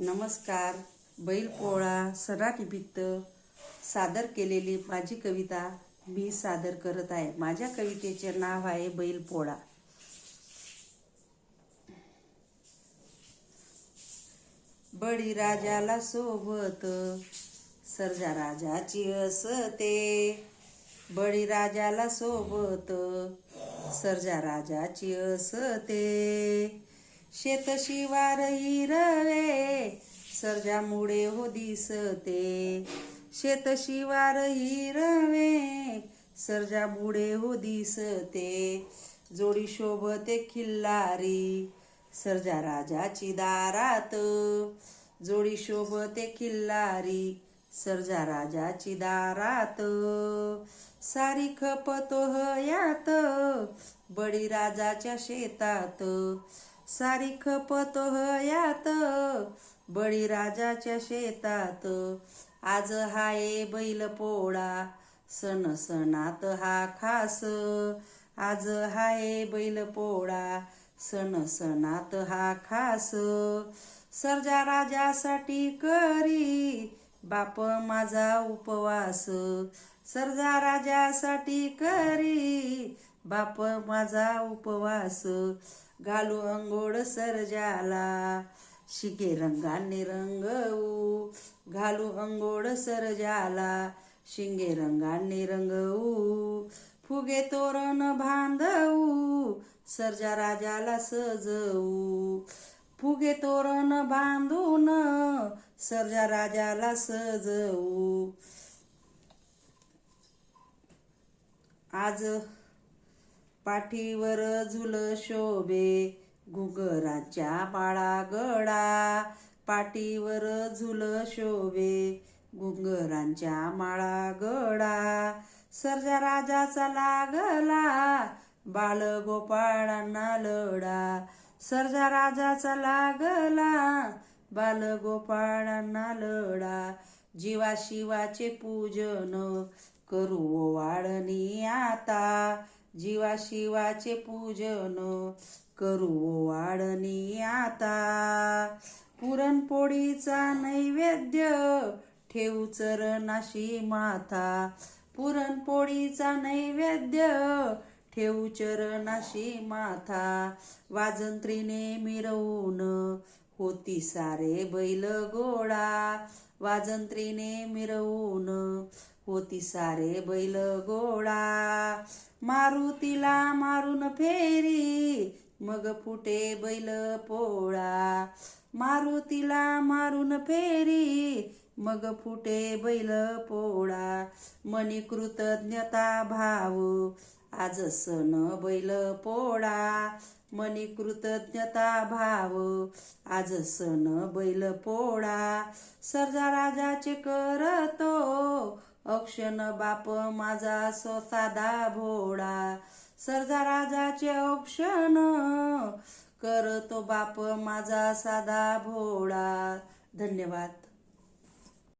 नमस्कार बैलपोळा सणानिमित्त सादर केलेली माझी कविता मी सादर करत आहे. माझ्या कवितेचे नाव आहे बैलपोळा. बळीराजाला सोबत सर्जा राजाची असते. बळीराजाला सोबत सर्जा राजाची असते. शेतशिवार हिरवे सर्जामुळे हो दिसते. शेतशिवार हिरवे सर्जामुळे हो दिसते. जोडी शोभते खिल्लारी सर्जा राजाची दारात. जोडी शोभते खिल्लारी सर्जा राजाची दारात. सारी खपतो हयात बळी राजाच्या शेतात. सारी खपतो हयात बळीराजाच्या शेतात. आज हाये बैल पोळा सण सणात हा खास. आज हाये बैल पोळा सण सणात हा खास. सर्जा राजासाठी करी बाप माझा उपवास. सर्जा राजासाठी करी बाप माझा उपवास. घालू अंघोळ सरजाला. शिके रंगाने रंगवू. घालू अंघोळ सरजाला. शिंगे रंगाने रंगवू. फुगे तोरण बांधवू. सरजा राजाला सजवू. फुगे तोरण बांधून सरजा राजाला सजवू. आज पाठीवर झुल शोभे घुगराच्या बाळा गडा पाठीवर झुल शोभे घुंगरांच्या माळा गडा सर्जा राजाचा लागला बाळ गोपाळांना लढा. सर्जा राजाचा लागला बाल गोपाळांना लढा. जीवा शिवाचे पूजन करू वाढणी आता जीवा शिवाचे पूजन करू वाढणी आता. पुरणपोळीचा नैवेद्य ठेवू चरणाशी माथा. पुरणपोळीचा नैवेद्य ठेवू चरणाशी माथा. वाजंत्रीने मिरवून होती सारे बैल गोळा. वाजंत्रीने मिरवून होती सारे बैल गोळा. मारुतीला मारून फेरी मग फुटे बैल पोळा. मारुतीला मारून फेरी मग फुटे बैल पोळा. मनी कृतज्ञता भाव आज सण बैल पोळा. मनी कृतज्ञता भाव आज सण बैल पोळा. सर्जा राजाचे करतो औक्षण बाप माझा सो साधा भोळा सर्जा राजाचे औक्षण करतो बाप माझा साधा भोळा. धन्यवाद.